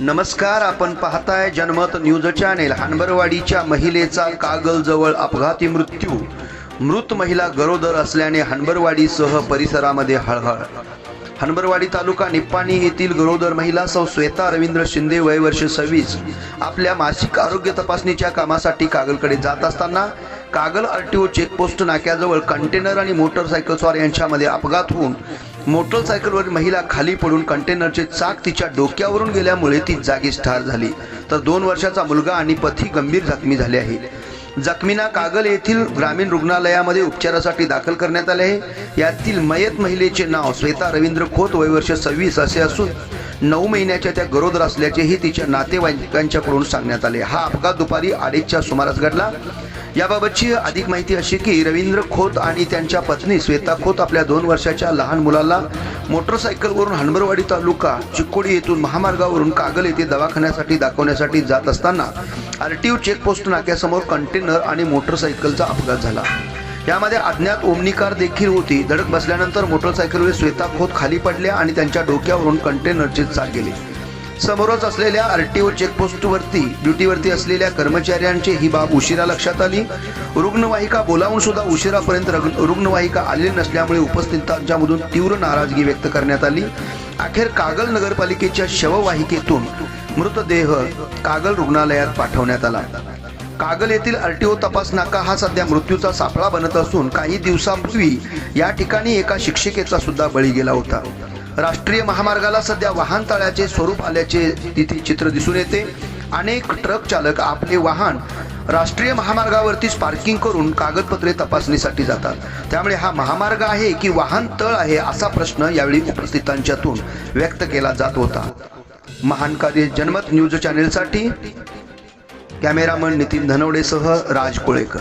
नमस्कार आपण पाहताय जनमत न्यूज चॅनेल हनबरवाडीच्या महिलेचा कागलजवळ अपघाती मृत्यू. मृत महिला गरोदर असल्याने हनबरवाडीसह परिसरामध्ये हळहळ. हनबरवाडी तालुका निप्पाणी येथील गरोदर महिला सौ श्वेता रवींद्र शिंदे वय वर्ष सव्वीस. आपल्या मासिक आरोग्य तपासणीच्या कामासाठी कागलकडे जात असताना कागल आरटीओ चेकपोस्ट नाक्याजवळ कंटेनर आणि मोटरसायकलस्वार यांच्यामध्ये अपघात होऊन मोटरसायकलवर महिला खाली पडून कंटेनरचे चाक तिच्या डोक्यावरून गेल्यामुळे ती जागीच ठार झाली. तर दोन वर्षाचा मुलगा आणि पती गंभीर जखमी झाले आहे जखमींना कागल येथील ग्रामीण रुग्णालयामध्ये उपचारासाठी दाखल करण्यात आले आहे. यातील मयत महिलेचे नाव श्वेता रवींद्र खोत वयवर्ष सव्वीस असे असून नऊ महिन्याच्या त्या गरोदर असल्याचेही तिच्या नातेवाईकांच्याकडून सांगण्यात आले. हा अपघात दुपारी अडीचच्या सुमारास घडला. याबाबतची अधिक माहिती अशी की रवींद्र खोत आणि त्यांच्या पत्नी श्वेता खोत आपल्या दोन वर्षाच्या लहान मुलाला मोटरसायकलवरून हनबरवाडी तालुका चिकोडी येथून महामार्गावरून कागल येथे दवाखान्यासाठी दाखवण्यासाठी जात असताना आर टी ओ चेकपोस्ट नाक्यासमोर कंटेनर आणि मोटरसायकलचा अपघात झाला. यामध्ये अज्ञात ओमनिकार देखील होती. धडक बसल्यानंतर मोटरसायकलवर श्वेता खोत खाली पडल्या आणि त्यांच्या डोक्यावरून कंटेनरचे चाक गेले. समोरच असलेल्या आरटीओ चेकपोस्टवरती ड्युटीवरती असलेल्या कर्मचाऱ्यांची ही बाब उशिरा लक्षात आली. रुग्णवाहिका बोलावून सुद्धा उशिरापर्यंत रग- रुग्णवाहिका आलेली नसल्यामुळे उपस्थितांच्यामधून तीव्र नाराजगी व्यक्त करण्यात आली. अखेर कागल नगरपालिकेच्या शववाहिकेतून मृतदेह कागल रुग्णालयात पाठवण्यात आला. कागल येथील आरटीओ तपास नाका हा सध्या मृत्यूचा सापळा बनत असून काही दिवसांपूर्वी या ठिकाणी एका शिक्षिकेचा सुद्धा बळी गेला होता. राष्ट्रीय महामार्गाला सध्या वाहन तळ्याचे स्वरूप आल्याचे तिथे चित्र दिसून येते. अनेक ट्रक चालक आपले वाहन राष्ट्रीय महामार्गावरतीच पार्किंग करून कागदपत्रे तपासणीसाठी जातात. त्यामुळे हा महामार्ग आहे की वाहन तळ आहे असा प्रश्न यावेळी उपस्थितांच्यातून व्यक्त केला जात होता. महान कार्य जनमत न्यूज चॅनेलसाठी कॅमेरामन नितीन धनवडेसह राज कोळेकर.